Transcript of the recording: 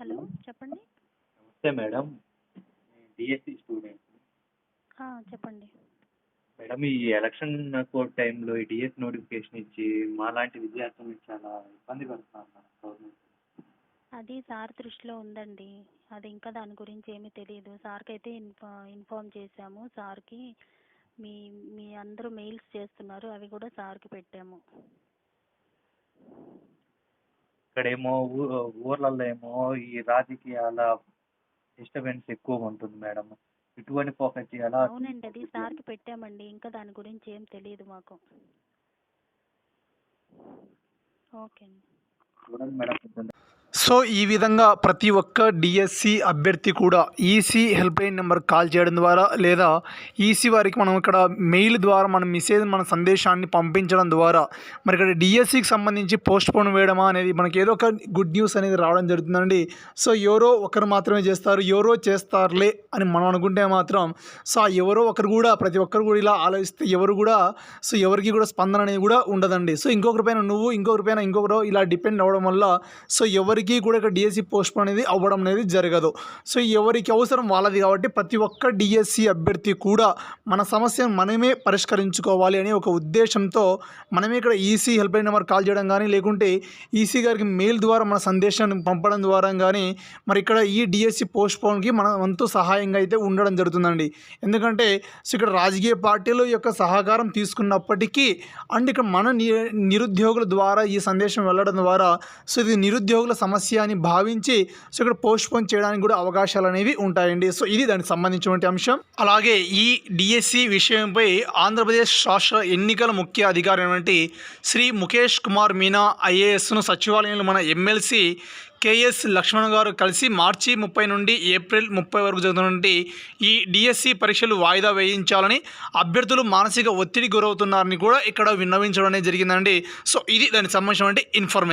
Hello చెప్పండి. నమస్తే madam. DSC student. చెప్పండి. మేడం ఈ ఎలక్షన్ కోడ్ టైంలో ఈ డిఎస్ నోటిఫికేషన్ ఇచ్చి మాలాంటి విద్యార్థులకు చాలా ఇబ్బంది పడుతున్నారు మేడం గవర్నమెంట్. అది సార్ దృష్టిలో ఉందండి. అది ఇంకా దాని గురించి ఏమీ తెలియదు. సార్కి అయితే ఇన్ఫా ఇన్ఫామ్ చేశాము. సార్కి మీ మీ అందరూ మెయిల్స్ చేస్తున్నారు. అవి కూడా సార్కి పెట్టాము. ఇక్కడేమో ఊ ఊర్లలో ఏమో ఈ రాజకీయాల డిస్టర్బెన్స్ ఎక్కువ ఉంటుంది మేడం. ఇటువంటి ఫోకస్ చేయాలా అవునండి అది సార్కి పెట్టామండి. ఇంకా దాని గురించి ఏం తెలియదు మాకు. ఓకే అండి. చూడండి మేడం. కొంచెం సో ఈ విధంగా ప్రతి ఒక్క డిఎస్సి అభ్యర్థి కూడా EC help line number call చేయడం ద్వారా లేదా ఈసీ వారికి మనం ఇక్కడ మెయిల్ ద్వారా మన మెసేజ్ మన సందేశాన్ని పంపించడం ద్వారా మరి ఇక్కడ డిఎస్సికి సంబంధించి పోస్ట్ పోన్ వేయడమా అనేది మనకి ఏదో ఒక గుడ్ న్యూస్ అనేది రావడం జరుగుతుందండి. సో ఎవరో ఒకరు మాత్రమే చేస్తారు ఎవరో చేస్తారులే అని మనం అనుకుంటే మాత్రం సో ఎవరో ఒకరు కూడా ప్రతి ఒక్కరు కూడా ఇలా ఆలోచిస్తే ఎవరు కూడా సో ఎవరికి కూడా స్పందన అనేది కూడా ఉండదండి. సో ఇంకొకరి పైన నువ్వు ఇంకొకరి పైన ఇంకొకరు ఇలా డిపెండ్ అవ్వడం వల్ల సో ఎవరికి కూడా ఇక్కడ డిఎస్సి పోస్ట్ పోన్ అనేది అవ్వడం అనేది జరగదు. సో ఎవరికి అవసరం వాళ్ళది కాబట్టి ప్రతి ఒక్క డిఎస్సి అభ్యర్థి కూడా మన సమస్యను మనమే పరిష్కరించుకోవాలి అనే ఒక ఉద్దేశంతో మనమే ఇక్కడ EC help line number call చేయడం కానీ లేకుంటే ఈసీ గారికి మెయిల్ ద్వారా మన సందేశాన్ని పంపడం ద్వారా కానీ మరి ఇక్కడ ఈ డిఎస్సి పోస్ట్ పోన్కి మన వంతు సహాయంగా అయితే ఉండడం జరుగుతుందండి. ఎందుకంటే సో ఇక్కడ రాజకీయ పార్టీల యొక్క సహకారం తీసుకున్నప్పటికీ అండ్ ఇక్కడ మన ని నిరుద్యోగుల ద్వారా ఈ సందేశం వెళ్ళడం ద్వారా సో ఇది నిరుద్యోగుల సమస్య అని భావించి సో ఇక్కడ పోస్ట్ పోన్ చేయడానికి కూడా అవకాశాలు అనేవి ఉంటాయండి. సో ఇది దానికి సంబంధించినటువంటి అంశం. అలాగే ఈ డిఎస్సి విషయంపై ఆంధ్రప్రదేశ్ రాష్ట్ర ఎన్నికల ముఖ్య అధికారి అయినటువంటి శ్రీ ముఖేష్ కుమార్ మీనా ఐఏఎస్ను సచివాలయంలో మన ఎమ్మెల్సీ కేఎస్ లక్ష్మణ్ గారు కలిసి మార్చి ముప్పై నుండి ఏప్రిల్ ముప్పై వరకు జరుగుతున్నటువంటి ఈ డిఎస్సి పరీక్షలు వాయిదా వేయించాలని అభ్యర్థులు మానసిక ఒత్తిడి గురవుతున్నారని కూడా ఇక్కడ విన్నవించడం అనేది జరిగిందండి. సో ఇది దానికి సంబంధించినటువంటి ఇన్ఫర్మేషన్.